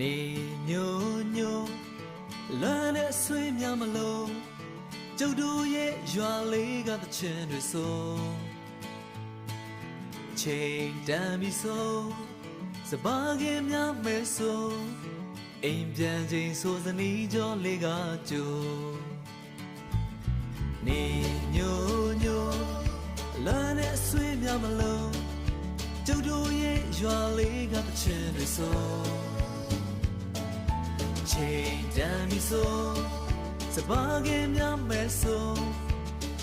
နေညိုညိုလွမ်းတဲ့ဆွေးများမလို့ကျုပ်တို့ရဲ့ရွာလေးကတချင်တွေဆိုချိန်တန်ပြီဆိုစပါးကင်များမဲဆိုအိမ်ပြန်ချိန်ဆိုစနီးကြောလေးကကြိုနေညိုညိုလွမ်းတဲ့ဆွေးများမလို့ကျုပ်တို့ရဲ့ရွာလေးကတချင်တွေဆို ချိန်တန်ပြီဆိုစပါးကင်များမဲ့ဆို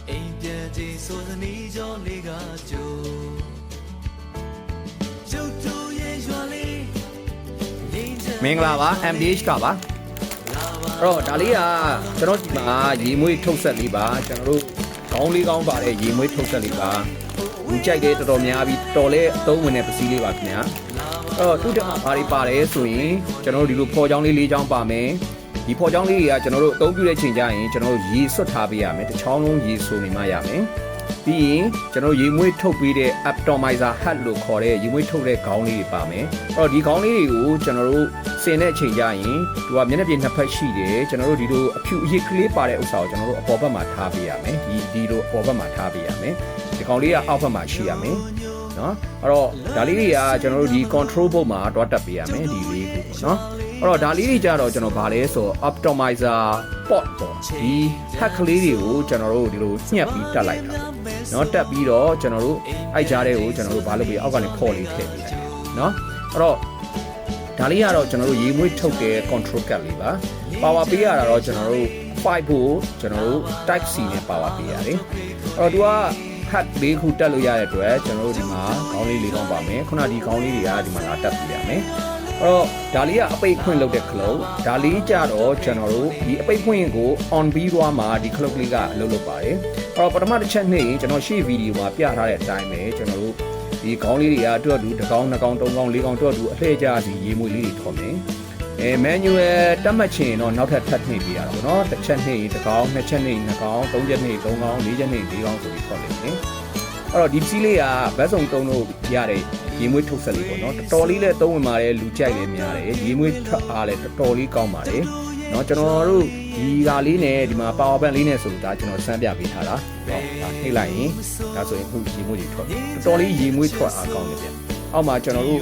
အိမ်ပြန်ချိန်ဆိုစနီးကြောလေးကကြိုကျုပ်တို့ရဲ့ရွာလေးငိမ့်ချမင်္ဂလာပါ MDH ကပါအဲ့တော့ဒါလေးကကျွန်တော်ဒီမှာရေမွေးထုတ်ဆက်လေးပါကျွန်တော်တို့ခေါင်းလေးကောင်းပါတဲ့ရေမွေးထုတ်ဆက်လေးပါလူကြိုက်တဲ့တော်တော်များပြီးတော်လဲအသုံးဝင်တဲ့ပစ္စည်းလေးပါခင်ဗျာ အဲ့တော့သူ့တက်မှာဘာတွေပါတယ်ဆိုရင်ကျွန်တော်တို့ဒီလိုဖော်ချောင်းလေး၄ချောင်းပါမယ်ဒီဖော်ချောင်းလေးတွေကကျွန်တော်တို့အသုံးပြုတဲ့ချိန်ကျရင်ကျွန်တော်တို့ရေဆွတ်ထားပေးရမယ်တစ်ချောင်းလုံးရေဆိုနေမှရမယ်ပြီးရင်ကျွန်တော်တို့ရေမွေးထုတ်ပေးတဲ့ atomizer hat လို့ခေါ်တဲ့ရေမွေးထုတ်တဲ့ခေါင်းလေးတွေပါမယ်အဲ့တော့ဒီခေါင်းလေးတွေကိုကျွန်တော်တို့စင်တဲ့အချိန်ကျရင်သူကမျက်နှာပြင်နှစ်ဖက်ရှိတယ်ကျွန်တော်တို့ဒီလိုအဖြူအရစ်ကလေးပါတဲ့ဥစ္စာကိုကျွန်တော်တို့အပေါ်ဘက်မှာထားပေးရမယ်ဒီဒီလိုအပေါ်ဘက်မှာထားပေးရမယ်ဒီကောင်လေးကအောက်ဘက်မှာရှိရမယ် နော်အဲ့တော့ဒါလေးတွေကကျွန်တော်တို့ဒီ control ဘုတ်မှာတွားတက်ပေးရမယ်ဒီလေးကိုပေါ့နော်အဲ့တော့ဒါလေးတွေကြတော့ကျွန်တော်ဗာလဲဆို optimizer pot ပေါ့ဒီ hack လေးတွေကိုကျွန်တော်တို့ဒီလိုညှက်ပြီးတက်လိုက်တာပေါ့နော်တက်ပြီးတော့ကျွန်တော်တို့အိုက်ကြားတဲ့ကိုကျွန်တော်တို့ဗာလုပ်ပြီးအောက်ကနေဖော်လေးထည့်ပေးလိုက်နော်အဲ့တော့ဒါလေးကတော့ကျွန်တော်တို့ရေမွေးထုတ်တဲ့ control cut လေးပါ power ပေးရတာတော့ကျွန်တော်တို့ pipe ကိုကျွန်တော်တို့ type C နဲ့ power ပေးရတယ်အဲ့တော့ तू က hat လေးခုတက်လို့ရတဲ့အတွက်ကျွန်တော်တို့ဒီမှာခေါင်းလေးလေးကောင်းပါမယ်ခုနဒီခေါင်းလေးတွေကဒီမှာလာတက်ပြရမယ်အဲ့တော့ဒါလေးကအပိတ်ခွင့်လုပ်တဲ့ cloud ဒါလေးကြတော့ကျွန်တော်တို့ဒီအပိတ်ခွင့်ကို on ပြီးသွားမှာဒီ cloud လေးကအလုပ်လုပ်ပါတယ်အဲ့တော့ပထမတစ်ချက်နေ့ကျွန်တော်ရှေ့ဗီဒီယိုမှာပြထားတဲ့အတိုင်းပဲကျွန်တော်တို့ဒီခေါင်းလေးတွေကတွတ်တူတစ်ကောင်နှစ်ကောင်သုံးကောင်လေးကောင်တွတ်တူအလှည့်ကြစီရေမွေလေးတွေထော်မယ် အဲ manual တက်မှတ်ချင်တော့နောက်ထပ်ထပ်နှိပ်ပေးရတာပေါ့နော်တစ်ချက်နှိပ်တစ်ကောင်နှစ်ချက်နှိပ်နှစ်ကောင်သုံးချက်နှိပ်သုံးကောင်လေးချက်နှိပ်လေးကောင်ဆိုပြီးထော်လိမ့်မယ်အဲ့တော့ဒီပစ္စည်းလေးကဘတ်စုံတုံးလို့ရတဲ့ရေမွေးထုတ်ဆက်လေးပေါ့နော်တော်တော်လေးလည်းသုံးဝင်ပါတယ်လူကြိုက်လည်းများတယ်ရေမွေးထွက်အားလည်းတော်တော်လေးကောင်းပါတယ်เนาะကျွန်တော်တို့ဒီဟာလေးနဲ့ဒီမှာ power bank လေးနဲ့ဆိုဒါကျွန်တော်စမ်းပြပေးထားတာဟောဒါနှိပ်လိုက်ရင်ဒါဆိုရင်အခုရေမွေးတွေထွက်တော်တော်လေးရေမွေးထွက်အားကောင်းတယ်ဗျ အောက်မှာကျွန်တော်တို့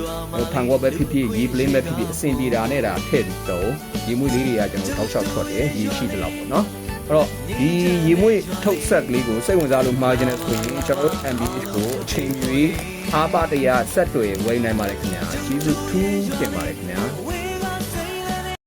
ဖန်ခွက်ပဲဖြစ်ဖြစ်ရေပလင်းပဲဖြစ်ဖြစ်အဆင်ပြေတာနဲ့ဒါထည့်ပြီးတော့ရေမွေးလေးတွေကကျွန်တော်တောက်လျှောက်ထွက်တယ်ရေရှိတယ်လို့ပေါ့နော်အဲ့တော့ဒီရေမွေးထုတ်ဆက်ကလေးကိုစိတ်ဝင်စားလို့မှားခြင်းနဲ့ဆိုရင်ကျွန်တော်တို့ MBH ကိုအချိန်ယူအားပါတရားဆက်တွေဝိနိုင်ပါတယ်ခင်ဗျာကျေးဇူးထူးတင်ပါတယ်ခင်ဗျာ